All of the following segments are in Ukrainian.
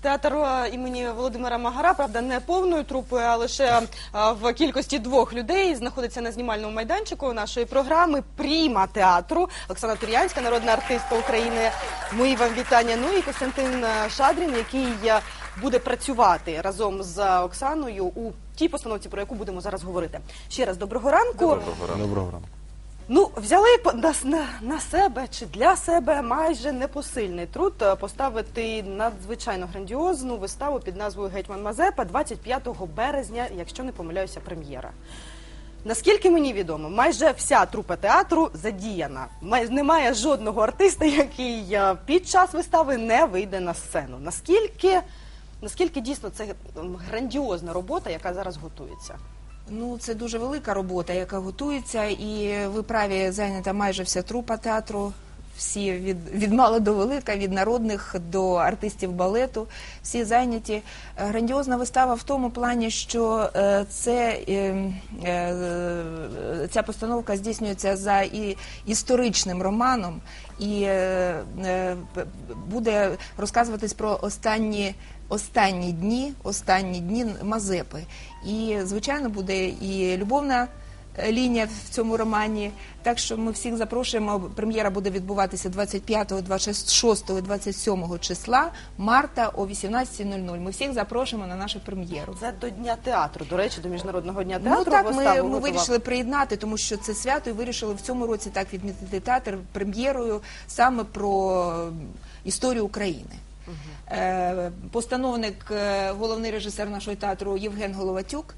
Театр е, імені Володимира Магара, правда, не повною трупою, а лише е, в кількості двох людей знаходиться на знімальному майданчику нашої програми Пріма театру. Оксана Тур'янська, народна артистка України. Мої вам вітання. Ну і Костянтин е, Шадрін, який буде працювати разом з Оксаною у тій постановці, про яку будемо зараз говорити. Ще раз доброго ранку. Доброго ранку. Ну, взяли на, на, на себе чи для себе майже непосильний труд е, поставити надзвичайно грандіозну виставу під назвою Гетьман Мазепа 25 березня, якщо не помиляюся, прем'єра. Наскільки мені відомо, майже вся трупа театру задіяна. Май- Немає жодного артиста, який е, під час вистави не вийде на сцену. Наскільки, наскільки дійсно це грандіозна робота, яка зараз готується? Ну, це дуже велика робота, яка готується, і ви праві зайнята майже вся трупа театру. Всі від, від мала до велика, від народних до артистів балету, всі зайняті. Е, Грандіозна вистава в тому плані, що е, це, е, ця постановка здійснюється за і, історичним романом і буде розказуватись про останні останні дні, останні дні Мазепи. І, звичайно, буде і любовна лінія в цьому романі. Так що ми всіх запрошуємо. Прем'єра буде відбуватися 25, 26, 27 числа марта о 18.00. Ми всіх запрошуємо на нашу прем'єру. Це до Дня театру, до речі, до Міжнародного дня театру. Ну так, ми, ми вирішили приєднати, тому що це свято, і вирішили в цьому році так відмітити театр прем'єрою саме про історію України. Е, Постановник, е, головний режисер нашого театру Євген Головатюк.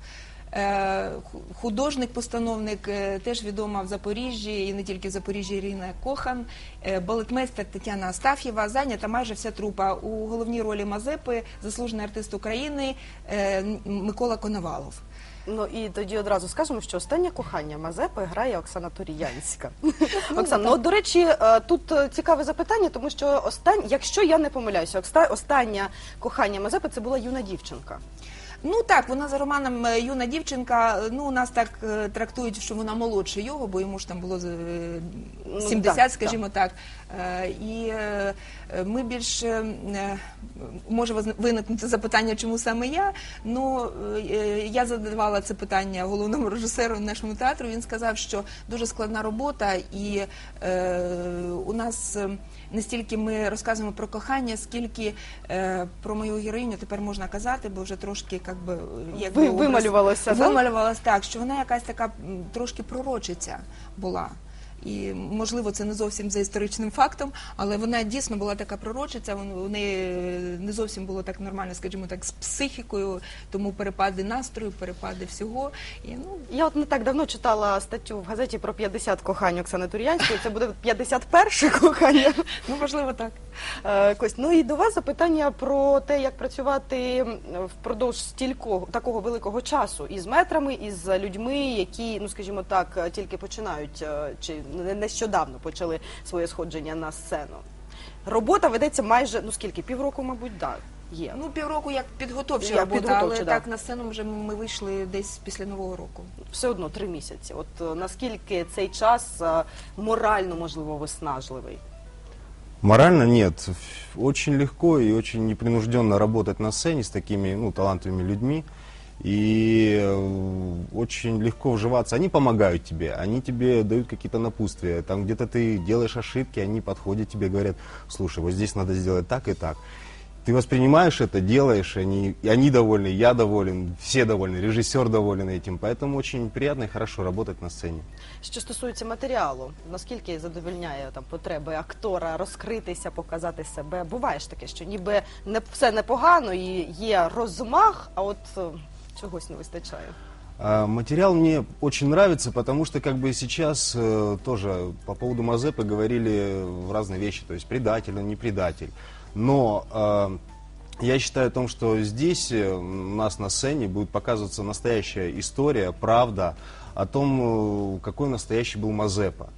Е, ху- Художник-постановник е, теж відома в Запоріжжі і не тільки в Запоріжжі Ірина Кохан, е, балетмейстер Тетяна Астаф'єва, зайнята майже вся трупа. У головній ролі Мазепи заслужений артист України Микола Коновалов. Ну і тоді одразу скажемо, що останнє кохання Мазепи грає Оксана Туріянська. Оксана, ну до речі, тут цікаве запитання, тому що остань, якщо я не помиляюся, оста- останнє кохання Мазепи це була юна дівчинка. Ну так, вона за романом е, юна дівчинка. Ну у нас так е, трактують, що вона молодше його, бо йому ж там було е, Ну, 70, так, скажімо так. Е, І е, ми більш е, може виникнути запитання, чому саме я. Ну я задавала це питання головному режисеру нашому театру. Він сказав, що дуже складна робота, і у нас. Не стільки ми розказуємо про кохання, скільки про мою героїню тепер можна казати, бо вже трошки як би як Ви- би, образ- вималювалося, так, що вона якась така трошки пророчиця була. І можливо, це не зовсім за історичним фактом, але вона дійсно була така пророчиця. У неї е, не зовсім було так нормально, скажімо так, з психікою, тому перепади настрою, перепади всього. І ну Я от не так давно читала статтю в газеті про 50 кохань Оксани Тур'янської. Це буде 51 кохання. ну можливо так. Е, Кость, ну і до вас запитання про те, як працювати впродовж стілького такого великого часу із метрами, із людьми, які, ну скажімо так, е, тільки починають е, чи не- нещодавно почали своє сходження на сцену. Робота ведеться майже ну скільки півроку, мабуть, да, є. Ну півроку як підготовча Як робота, підготовча, але да. так на сцену вже ми вийшли десь після нового року. Все одно три місяці. От наскільки цей час морально можливо виснажливий? Морально нет. Очень легко и очень непринужденно работать на сцене с такими ну, талантливыми людьми. И э, очень легко вживаться. Они помогают тебе, они тебе дают какие-то напутствия. Там где-то ты делаешь ошибки, они подходят тебе, говорят, слушай, вот здесь надо сделать так и так. Ты воспринимаешь это, делаешь, они, и они довольны, я доволен, все довольны, режиссер доволен этим. Поэтому очень приятно и хорошо работать на сцене. Що стосується матеріалу, наскільки задовольняє там потреби актора розкритися, показати себе? Буває ж таке, що ніби не все непогано і є розмах, а от е, чогось не вистачає. А, Материал мне очень нравится, потому что как бы сейчас э, тоже по поводу Мазепы говорили в разные вещи, то есть предатель, он не предатель. Но э, я считаю о том, что здесь э, у нас на сцене будет показываться настоящая история, правда о том, э, какой настоящий был Мазепа.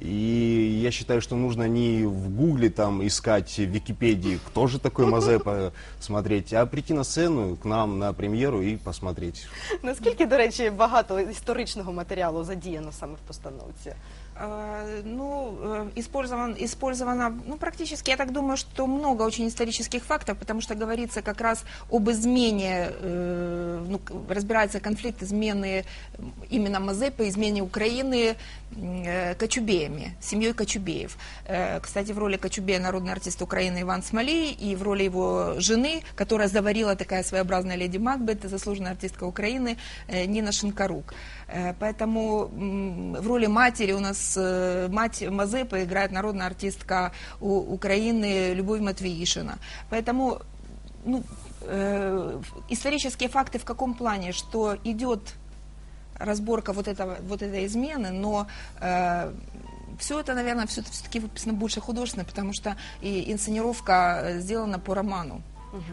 И я считаю, что нужно не в Гугле там искать в Википедии, кто же такой Мазепа, смотреть, а прийти на сцену к нам на премьеру и посмотреть, Наскільки, до речі, багато історичного матеріалу задіяно саме в постановці? Э, Ну, э, использован, использовано, ну, практически, я так думаю, что много очень исторических фактов, потому что говорится как раз об измене, э, ну, к- разбирается конфликт измены м, именно Мазепы, измене Украины м, э, Кочубеями, семьей Кочубеев. Э, Кстати, в роли Кочубея народный артист Украины Иван Смолей и в роли его жены, которая заварила такая своеобразная леди Макбет, заслуженная артистка Украины э, Нина Шинкарук. Э, Поэтому м, в роли матери у нас э, мать Мазепы играет народная артистка У- Украины Любовь Матвеишина. Поэтому ну, э, исторические факты в каком плане, что идет разборка вот, этого, вот этой измены, но все это, наверное, все-таки выписано больше художественно, потому что и инсценировка э, сделана по роману.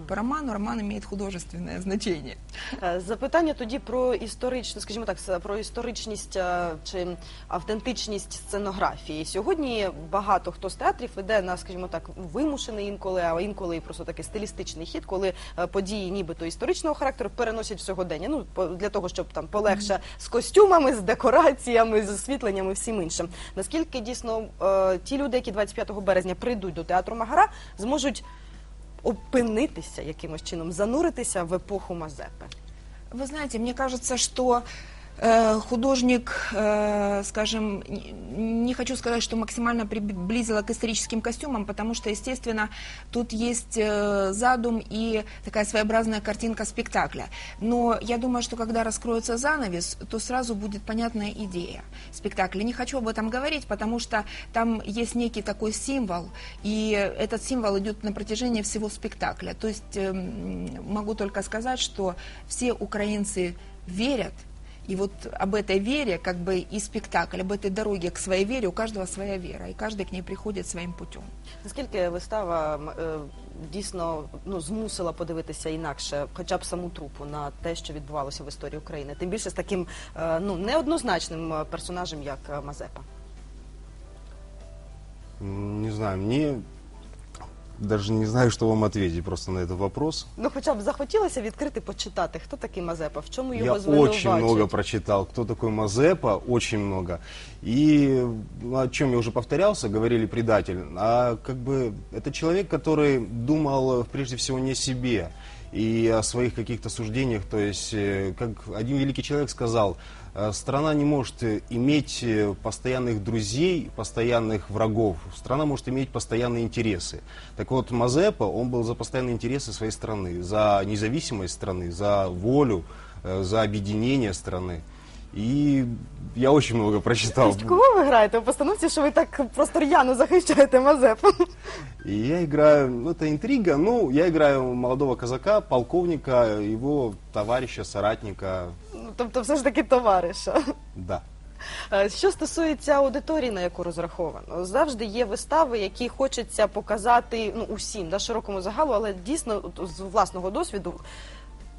По роману роман имеет художественное значение. Е, Запитання тоді про історичну, скажімо так, про історичність е, чи автентичність сценографії. Сьогодні багато хто з театрів іде на, скажімо так, вимушений інколи, а інколи і просто такий стилістичний хід, коли е, події нібито історичного характеру переносять в сьогодення. Ну для того, щоб там полегше з костюмами, з декораціями, з освітленням і всім іншим. Наскільки дійсно ті люди, які 25 березня прийдуть до театру Магара, зможуть опинитися якимось чином, зануритися в епоху Мазепи? Вы знаете, мне кажется, что художник, э, скажем, не- не хочу сказать, что максимально приблизила к историческим костюмам, потому что, естественно, тут есть э, задум и такая своеобразная картинка спектакля. Но я думаю, что когда раскроется занавес, то сразу будет понятная идея спектакля. Не хочу об этом говорить, потому что там есть некий такой символ, и этот символ идет на протяжении всего спектакля. То есть эм, могу только сказать, что все украинцы верят, и вот об этой вере, как бы и спектакль, об этой дороге к своей вере, у каждого своя вера, и каждый к ней приходит своим путем. Наскільки вистава м, е, дійсно ну змусила подивитися інакше, хоча б саму трупу на те, що відбувалося в історії України, тим більше з таким е, ну неоднозначним е, персонажем, як е, Мазепа. М, Не знаю, мне даже не знаю, что вам ответить просто на этот вопрос. Ну, хоча б захотілося відкрити, почитати, хто такий Мазепа, в чому Я його очень звинувачують. много прочитал, кто такой Мазепа, очень много. И ну, о чем я уже повторялся, говорили предатель, а как бы это человек, который думал э, прежде всего не о себе и о своих каких-то суждениях. То есть, э, как один великий человек сказал, страна не может э, иметь э, постоянных друзей, постоянных врагов. Страна может иметь постоянные интересы. Так вот, Мазепа, он был за постоянные интересы своей страны, за независимость страны, за волю, э, за объединение страны. И я очень много прочитал. Скажіть, Кого ви граєте у постановці, що ви так просто р'яно захищаєте Мазепу? И я играю, ну это интрига, ну я играю молодого казака, полковника, его товарища, соратника, Ну, тобто, все ж таки товариша. да. Е, Що стосується аудиторії, на яку розраховано, завжди є вистави, які хочеться показати ну усім, да, широкому загалу, але дійсно от з власного досвіду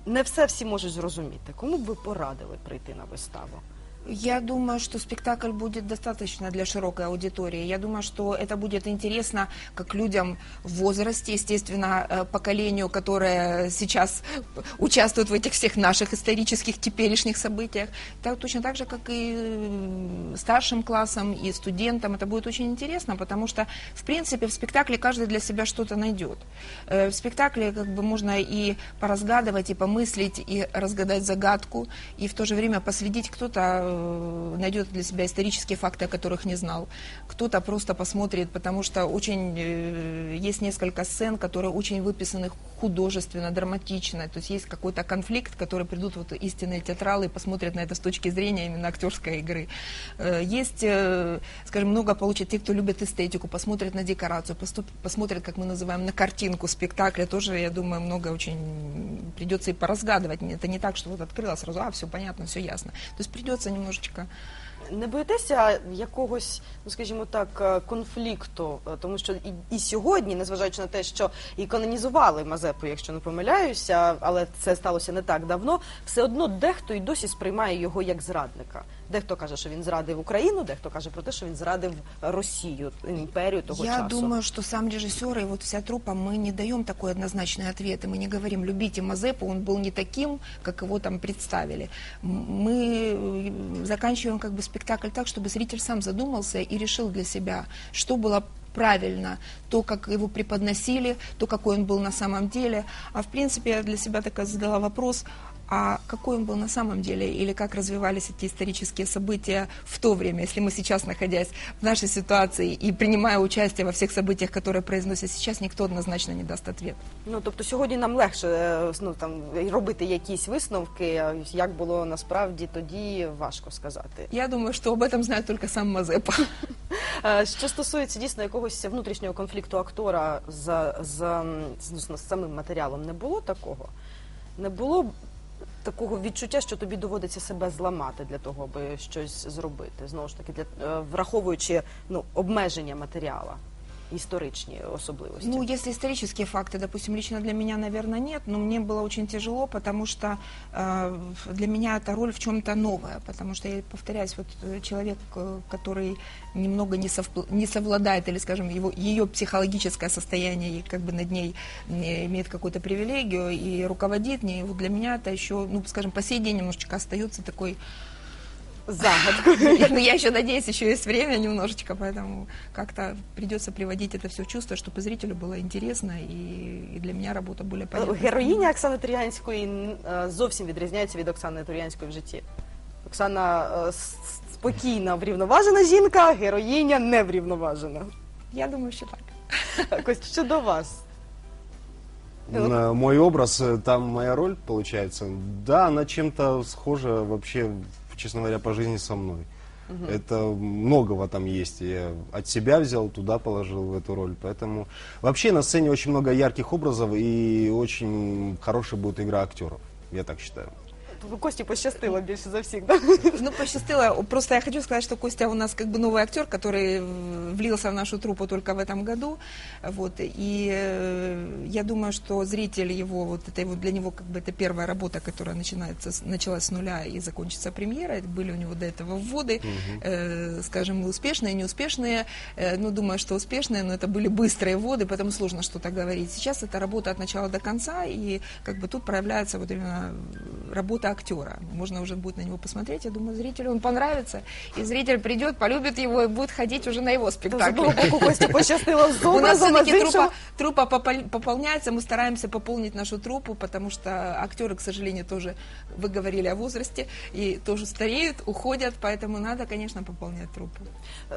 не все всі можуть зрозуміти. Кому б ви порадили прийти на виставу? Я думаю, что спектакль будет достаточно для широкой аудитории. Я думаю, что это будет интересно как людям в возрасте, естественно, э, поколению, которое сейчас участвует в этих всех наших исторических теперешних событиях. Так, точно так же, как и старшим классам, и студентам. Это будет очень интересно, потому что, в принципе, в спектакле каждый для себя что-то найдет. Э, В спектакле как бы можно и поразгадывать, и помыслить, и разгадать загадку, и в то же время последить. Кто-то э, найдет для себя исторические факты, о которых не знал, кто-то просто посмотрит, потому что очень э, есть несколько сцен, которые очень выписаны художественно, драматично. То есть есть какой-то конфликт, который придут вот истинные театралы и посмотрят на это с точки зрения именно актерской игры. Э, Есть, э, скажем, много получат те, кто любит эстетику, посмотрят на декорацию, поступ- посмотрят, как мы называем, на картинку спектакля. Тоже, я думаю, много очень придется и поразгадывать. Это не так, что вот открыла сразу, а, все понятно, все ясно. То есть придется немножечко Не боїтеся якогось, ну скажімо так, е, конфлікту, Е, тому що і, і сьогодні, незважаючи на те, що і канонізували Мазепу, якщо не помиляюся, але це сталося не так давно, все одно дехто і досі сприймає його як зрадника. Дехто каже, що він зрадив Україну, дехто каже про те, що він зрадив Росію, імперію того Я часу. думаю, что сам режиссер и вот вся труппа, мы не даем такой однозначный ответ, и мы не говорим, любите Мазепу, он был не таким, как его там представили. М- Мы э, заканчиваем как бы спектакль спектакль так, чтобы зритель сам задумался и решил для себя, что было правильно, то, как его преподносили, то, какой он был на самом деле. А в принципе, я для себя так задала вопрос, а какой он был на самом деле, или как развивались эти исторические события в то время, если мы сейчас, находясь в нашей ситуации и принимая участие во всех событиях, которые произносят сейчас, никто однозначно не даст ответ. Ну тобто сьогодні нам легше е, ну там робити якісь висновки. а Як було насправді тоді, важко сказати. Я думаю, что об этом знает только сам Мазепа. Е, Що стосується дійсно якогось внутрішнього конфлікту актора з, з, м, з, з самим матеріалом, не було такого? Не було б такого відчуття, що тобі доводиться себе зламати для того, аби щось зробити. Знову ж таки, для е, враховуючи ну обмеження матеріала, історичні особливості. Ну, если исторические факты, допустим, лично для меня, наверное, нет, но мне было очень тяжело, потому что э, для меня эта роль в чем-то новая, потому что, я повторяюсь, вот э, человек, э, который немного не, совпл- не совладает, или, скажем, его, ее психологическое состояние, и как бы над ней э, имеет какую-то привилегию и руководит ней, вот для меня это еще, ну, скажем, по сей день немножечко остается такой Загадкою. но я еще надеюсь, еще есть время немножечко, поэтому как-то придется приводить это все в чувство, чтобы зрителю было интересно и, и для меня работа более понятна. Героїня Оксани Тур'янської н- е, зовсім відрізняється від Оксани Тур'янської в житті. Оксана е, с- спокійна, врівноважена жінка, героїня неврівноважена. Я думаю, что так. Кость, що до вас? На мой образ, э, там моя роль получается. Да, она чем-то схожа вообще, честно говоря, по жизни со мной. Это многого там есть. Я от себя взял, туда положил в эту роль. Поэтому вообще на сцене очень много ярких образов и очень хорошая будет игра актеров. Я так считаю. Кості пощастило більше за всіх. Да? Ну, посчастливо. Просто я хочу сказать, что Костя у нас как бы новый актер, который в- влился в нашу труппу только в этом году. Вот. И э, я думаю, что зритель его, вот это его, для него как бы это первая работа, которая начинается, с- началась с нуля и закончится премьерой. Были у него до этого вводы, э, скажем, успешные, неуспешные. Э, ну, думаю, что успешные, но это были быстрые вводы, поэтому сложно что-то говорить. Сейчас это работа от начала до конца, и как бы тут проявляется вот именно работа актера. Можно уже будет на него посмотреть. Я думаю, зрителю он понравится. И зритель придет, полюбит его и будет ходить уже на его З спектакль. одного боку Кості пощастило з У нас образом, а з все-таки іншого... трупа, трупа попол- пополняется, мы стараемся пополнить нашу труппу, потому что актеры, к сожалению, тоже, вы говорили о возрасте, и тоже стареют, уходят, поэтому надо, конечно, пополнять труппу.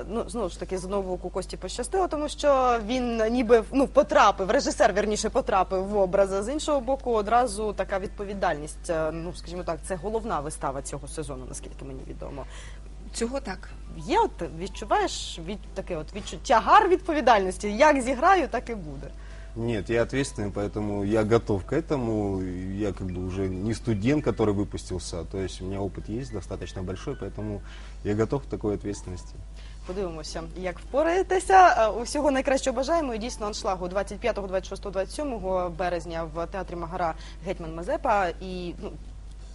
Ну, знову ж таки, з одного боку Кості пощастило, тому що він ніби ну, потрапив, режисер, вірніше, потрапив в образ, а з іншого боку, одразу така відповідальність. Е, Ну, скажімо так, це головна вистава цього сезону, наскільки мені відомо. Цього так. Є от відчуваєш від таке от відчуття гар відповідальності. Як зіграю, так і буде. Нет, я ответственный, поэтому я готов к этому. Я как бы уже не студент, который выпустился, то есть у меня опыт есть достаточно большой, поэтому я готов к такой ответственности. Подивимося, як впораєтеся. Е, Усього найкращого бажаємо і дійсно аншлагу 25, 26, 27 березня в театрі Магара Гетьман Мазепа. І ну,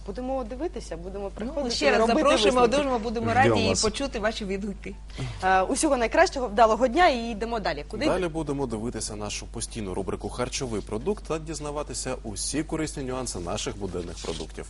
будемо дивитися, будемо приходити. Ну, ще раз робити запрошуємо, висновки. дуже будемо Ждем раді вас. почути ваші відгуки. Е, Усього найкращого, вдалого дня і йдемо далі. Куди? Далі будемо дивитися нашу постійну рубрику Харчовий продукт та дізнаватися усі корисні нюанси наших буденних продуктів.